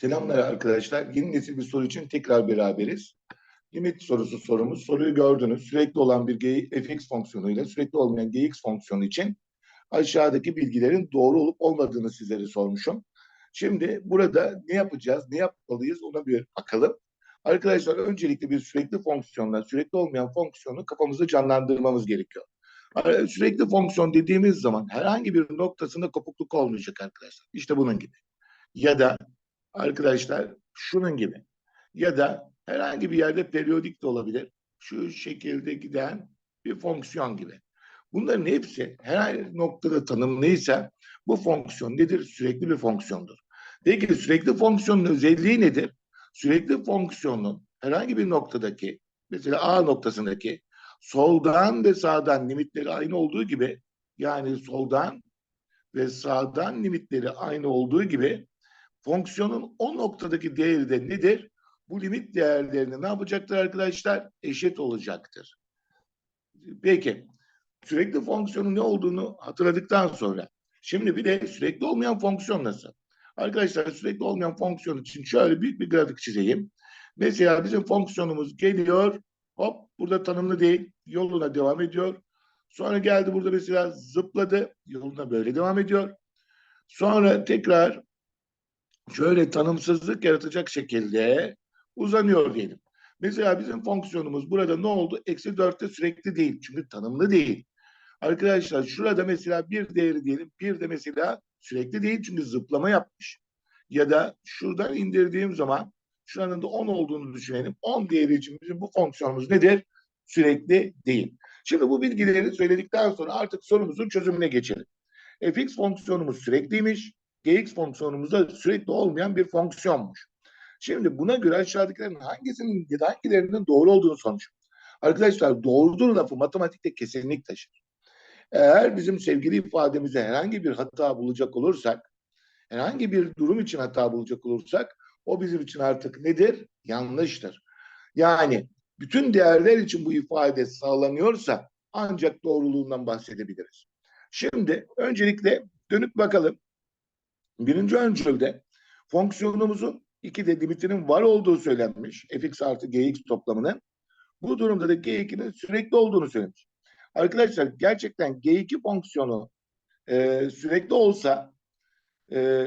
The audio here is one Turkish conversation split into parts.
Selamlar arkadaşlar. Yeni nesil bir soru için tekrar beraberiz. Limit sorusu sorumuz. Soruyu gördünüz. Sürekli olan bir fx fonksiyonuyla sürekli olmayan gx fonksiyonu için aşağıdaki bilgilerin doğru olup olmadığını sizlere sormuşum. Şimdi burada ne yapacağız, ne yapmalıyız ona bir bakalım. Arkadaşlar öncelikle bir sürekli fonksiyonla sürekli olmayan fonksiyonu kafamızda canlandırmamız gerekiyor. Sürekli fonksiyon dediğimiz zaman herhangi bir noktasında kopukluk olmayacak arkadaşlar. İşte bunun gibi. Ya da arkadaşlar şunun gibi. Ya da herhangi bir yerde periyodik de olabilir. Şu şekilde giden bir fonksiyon gibi. Bunların hepsi her noktada tanımlıysa bu fonksiyon nedir? Sürekli bir fonksiyondur. Peki sürekli fonksiyonun özelliği nedir? Sürekli fonksiyonun herhangi bir noktadaki mesela A noktasındaki soldan ve sağdan limitleri aynı olduğu gibi yani soldan ve sağdan limitleri aynı olduğu gibi fonksiyonun o noktadaki değeri de nedir? Bu limit değerlerini ne yapacaktır arkadaşlar? Eşit olacaktır. Peki sürekli fonksiyonun ne olduğunu hatırladıktan sonra şimdi bir de sürekli olmayan fonksiyon nasıl? Arkadaşlar sürekli olmayan fonksiyon için şöyle büyük bir grafik çizeyim. Mesela bizim fonksiyonumuz geliyor hop burada tanımlı değil yoluna devam ediyor. Sonra geldi burada mesela zıpladı yoluna böyle devam ediyor. Sonra tekrar şöyle tanımsızlık yaratacak şekilde uzanıyor diyelim. Mesela bizim fonksiyonumuz burada ne oldu? Eksi dörtte sürekli değil. Çünkü tanımlı değil. Arkadaşlar şurada mesela bir değeri diyelim. Bir de mesela sürekli değil çünkü zıplama yapmış. Ya da şuradan indirdiğim zaman şuranın da 10 olduğunu düşünelim. 10 değeri için bizim bu fonksiyonumuz nedir? Sürekli değil. Şimdi bu bilgileri söyledikten sonra artık sorumuzun çözümüne geçelim. fx fonksiyonumuz sürekliymiş. Gx fonksiyonumuz da sürekli olmayan bir fonksiyonmuş. Şimdi buna göre aşağıdakilerin hangisinin hangilerinin doğru olduğunu sonuç. Arkadaşlar doğrudur lafı matematikte kesinlik taşır. Eğer bizim sevgili ifademize herhangi bir hata bulacak olursak, herhangi bir durum için hata bulacak olursak, o bizim için artık nedir? Yanlıştır. Yani bütün değerler için bu ifade sağlanıyorsa ancak doğruluğundan bahsedebiliriz. Şimdi öncelikle dönüp bakalım. Birinci öncülde fonksiyonumuzun iki de limitinin var olduğu söylenmiş. fx artı gx toplamının. Bu durumda da g2'nin sürekli olduğunu söylemiş. Arkadaşlar gerçekten G2 fonksiyonu e, sürekli olsa e,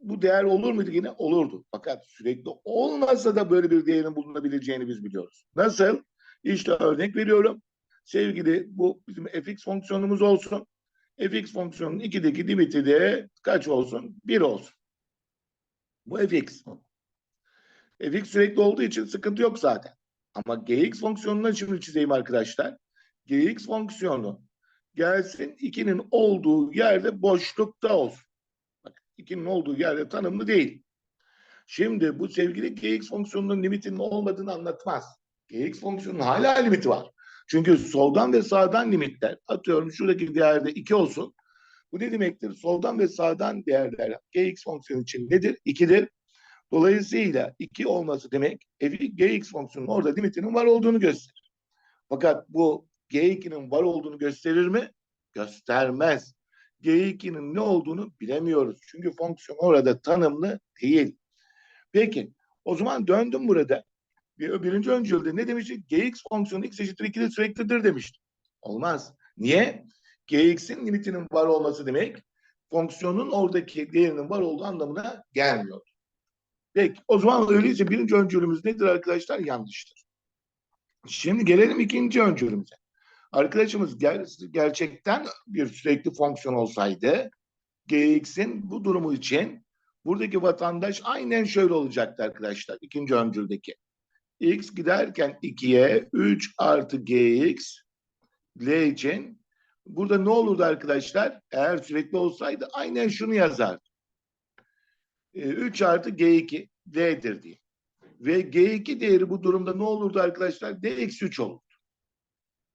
bu değer olur muydu yine? Olurdu. Fakat sürekli olmasa da böyle bir değerin bulunabileceğini biz biliyoruz. Nasıl? İşte örnek veriyorum. Sevgili bu bizim fx fonksiyonumuz olsun. Fx fonksiyonunun 2'deki limiti de kaç olsun? 1 olsun. Bu fx. fx sürekli olduğu için sıkıntı yok zaten. Ama gx fonksiyonunu şimdi çizeyim arkadaşlar gx fonksiyonu gelsin 2'nin olduğu yerde boşlukta olsun. Bak 2'nin olduğu yerde tanımlı değil. Şimdi bu sevgili gx fonksiyonunun limitinin olmadığını anlatmaz. gx fonksiyonunun hala limiti var. Çünkü soldan ve sağdan limitler atıyorum şuradaki değerde 2 olsun. Bu ne demektir? Soldan ve sağdan değerler gx fonksiyonu için nedir? 2'dir. Dolayısıyla 2 olması demek gx fonksiyonunun orada limitinin var olduğunu gösterir. Fakat bu G2'nin var olduğunu gösterir mi? Göstermez. G2'nin ne olduğunu bilemiyoruz. Çünkü fonksiyon orada tanımlı değil. Peki o zaman döndüm burada. Bir, birinci öncülde ne demiştik? Gx fonksiyonu x eşittir 2'de süreklidir demiştim. Olmaz. Niye? Gx'in limitinin var olması demek fonksiyonun oradaki değerinin var olduğu anlamına gelmiyor. Peki o zaman öyleyse birinci öncülümüz nedir arkadaşlar? Yanlıştır. Şimdi gelelim ikinci öncülümüze arkadaşımız ger gerçekten bir sürekli fonksiyon olsaydı gx'in bu durumu için buradaki vatandaş aynen şöyle olacaktı arkadaşlar ikinci öncüldeki. X giderken 2'ye 3 artı gx l için burada ne olurdu arkadaşlar? Eğer sürekli olsaydı aynen şunu yazardı. 3 artı g2 l'dir diye. Ve g2 değeri bu durumda ne olurdu arkadaşlar? d eksi 3 olurdu.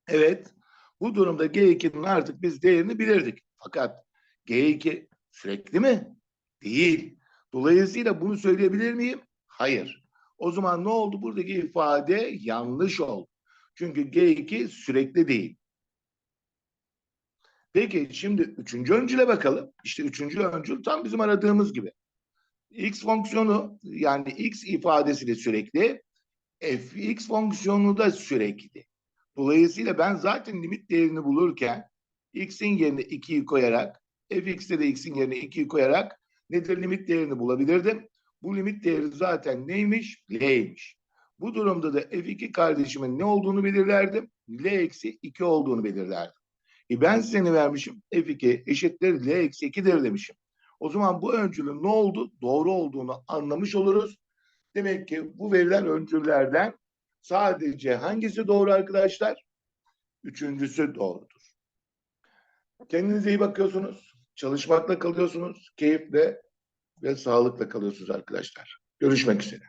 Evet, bu durumda G2'nin artık biz değerini bilirdik. Fakat G2 sürekli mi? Değil. Dolayısıyla bunu söyleyebilir miyim? Hayır. O zaman ne oldu? Buradaki ifade yanlış oldu. Çünkü G2 sürekli değil. Peki şimdi üçüncü öncüle bakalım. İşte üçüncü öncül tam bizim aradığımız gibi. x fonksiyonu yani x ifadesi de sürekli, fx fonksiyonu da sürekli. Dolayısıyla ben zaten limit değerini bulurken x'in yerine 2'yi koyarak fx'te de x'in yerine 2'yi koyarak nedir limit değerini bulabilirdim. Bu limit değeri zaten neymiş? L'ymiş. Bu durumda da f2 kardeşimin ne olduğunu belirlerdim. L eksi 2 olduğunu belirlerdim. E ben size ne vermişim? F2 eşittir L eksi 2'dir demişim. O zaman bu öncülün ne oldu? Doğru olduğunu anlamış oluruz. Demek ki bu verilen öncüllerden sadece hangisi doğru arkadaşlar? Üçüncüsü doğrudur. Kendinize iyi bakıyorsunuz. Çalışmakla kalıyorsunuz. Keyifle ve sağlıkla kalıyorsunuz arkadaşlar. Görüşmek üzere.